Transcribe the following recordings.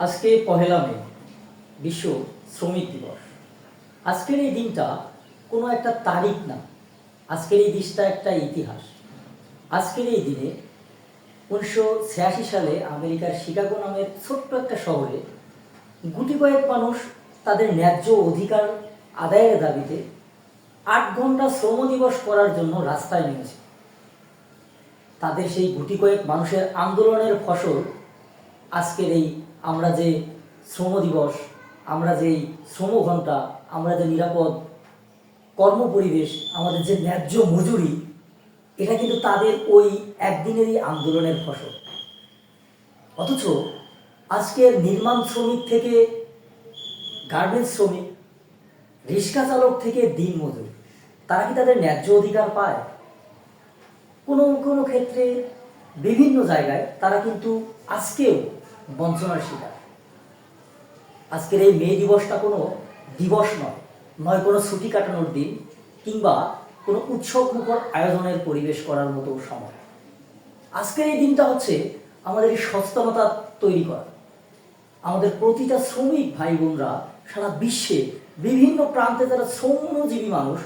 আজকে পহেলা মে, বিশ্ব শ্রমিক দিবস। আজকের এই দিনটা কোনো একটা তারিখ না, আজকের এই দিনটা একটা ইতিহাস। আজকের এই দিনে উনিশশো ছিয়াশি সালে আমেরিকার শিকাগো নামের ছোট্ট একটা শহরে গুটি কয়েক মানুষ তাদের ন্যায্য অধিকার আদায়ের দাবিতে আট ঘণ্টা শ্রম দিবস করার জন্য রাস্তায় নেমেছে। তাদের সেই গুটি কয়েক মানুষের আন্দোলনের ফসল আজকের এই আমরা যে শ্রম দিবস, আমরা যেই শ্রম ঘণ্টা আমরা যে নিরাপদ কর্ম পরিবেশ, আমাদের যে ন্যায্য মজুরি, এটা কিন্তু তাদের ওই একদিনেরই আন্দোলনের ফসল। অথচ আজকের নির্মাণ শ্রমিক থেকে গার্মেন্টস শ্রমিক, রিক্সা চালক থেকে দিন মজুর, তারা কি তাদের ন্যায্য অধিকার পায়? কোনো কোনো ক্ষেত্রে বিভিন্ন জায়গায় তারা কিন্তু আজকেও বঞ্চনার শিকার। আজকের এই মে দিবসটা কোনো দিবস নয় নয় কোনো ছুটি কাটানোর দিন কিংবা কোনো উৎসব মুখর আয়োজনের পরিবেশ করার মতো সময়। আজকের এই দিনটা হচ্ছে আমাদের এই সচেতনতা তৈরি করা। আমাদের প্রতিটা শ্রমিক ভাই বোনরা সারা বিশ্বে বিভিন্ন প্রান্তে যারা শ্রমজীবী মানুষ,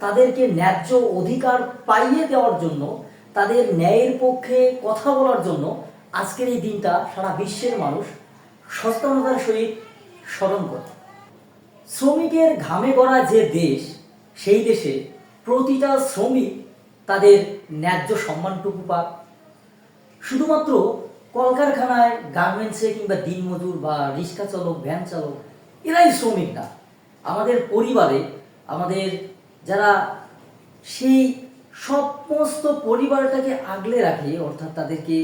তাদেরকে ন্যায্য অধিকার পাইয়ে দেওয়ার জন্য, তাদের ন্যায়ের পক্ষে কথা বলার জন্য আজকের এই দিনটা সারা বিশ্বের মানুষ সচেতনতার সহিত স্মরণ করে। শ্রমিকের ঘামে গড়া যে দেশ, সেই দেশে প্রতিটা শ্রমিক তাদের ন্যায্য সম্মানটুকু পাক। শুধুমাত্র কলকারখানায় গার্মেন্টসে কিংবা দিনমজুর বা রিক্সা চালক, ভ্যান চালক, এরাই শ্রমিক না। আমাদের পরিবারে, আমাদের যারা সেই সমস্ত পরিবারটাকে আগলে রাখে, অর্থাৎ তাদেরকে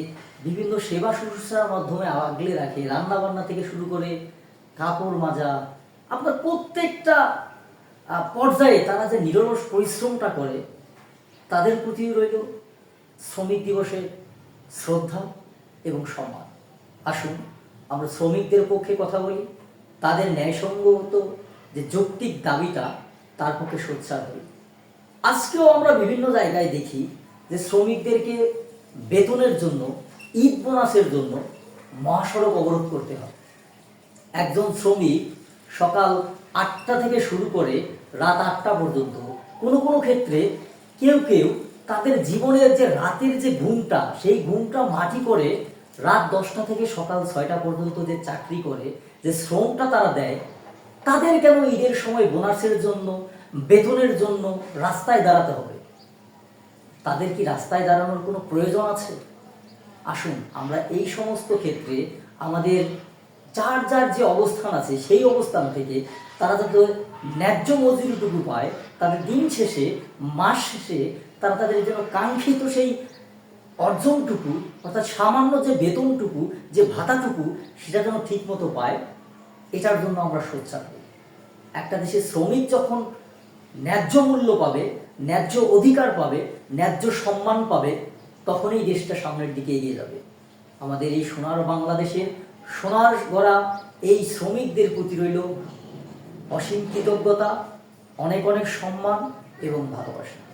বিভিন্ন সেবা শুশ্রূষার মাধ্যমে আগলে রাখে, রান্নাবান্না থেকে শুরু করে কাপড় মাজা। আপনার প্রত্যেকটা পর্যায়ে তারা যে নিরলস পরিশ্রমটা করে, তাদের প্রতি রইল শ্রমিক দিবসের শ্রদ্ধা এবং সম্মান। আসুন, আমরা শ্রমিকদের পক্ষে কথা বলি, তাদের ন্যায়সঙ্গত যে যৌক্তিক দাবিটা, তার পক্ষে সোচ্চার হই। আজকেও আমরা বিভিন্ন জায়গায় দেখি যে শ্রমিকদেরকে বেতনের জন্য, ঈদ বোনাসের জন্য মহাসড়ক অবরোধ করতে হয়। একজন শ্রমিক সকাল আটটা থেকে শুরু করে রাত আটটা পর্যন্ত কোনো কোনো ক্ষেত্রে কেউ কেউ তাদের জীবনের যে রাতের যে ঘুমটা, সেই ঘুমটা মাটি করে রাত দশটা থেকে সকাল ছয়টা পর্যন্ত যে চাকরি করে, যে শ্রমটা তারা দেয়, তাদের কেন ঈদের সময় বোনাসের জন্য বেতনের জন্য রাস্তায় দাঁড়াতে হবে। তাদের কি রাস্তায় দাঁড়ানোর কোনো প্রয়োজন আছে? আসুন, আমরা এই সমস্ত ক্ষেত্রে আমাদের যার যার যে অবস্থান আছে, সেই অবস্থান থেকে তারা যাতে ন্যায্য মজুরিটুকু পায়, তাদের দিন শেষে, মাস শেষে তারা তাদের যেন কাঙ্ক্ষিত সেই অর্জনটুকু, অর্থাৎ সামান্য যে বেতনটুকু, যে ভাতাটুকু, সেটা যেন ঠিক মতো পায়, এটার জন্য আমরা সোচ্চার হই। একটা দেশের শ্রমিক যখন ন্যায্য মূল্য পাবে, ন্যায্য অধিকার পাবে, ন্যায্য সম্মান পাবে, তখনই দেশটা সামনের দিকে এগিয়ে যাবে। আমাদের এই সোনার বাংলাদেশের সোনার গড়া এই শ্রমিকদের প্রতি রইল অসীম কৃতজ্ঞতা, অনেক অনেক সম্মান এবং ভালোবাসা।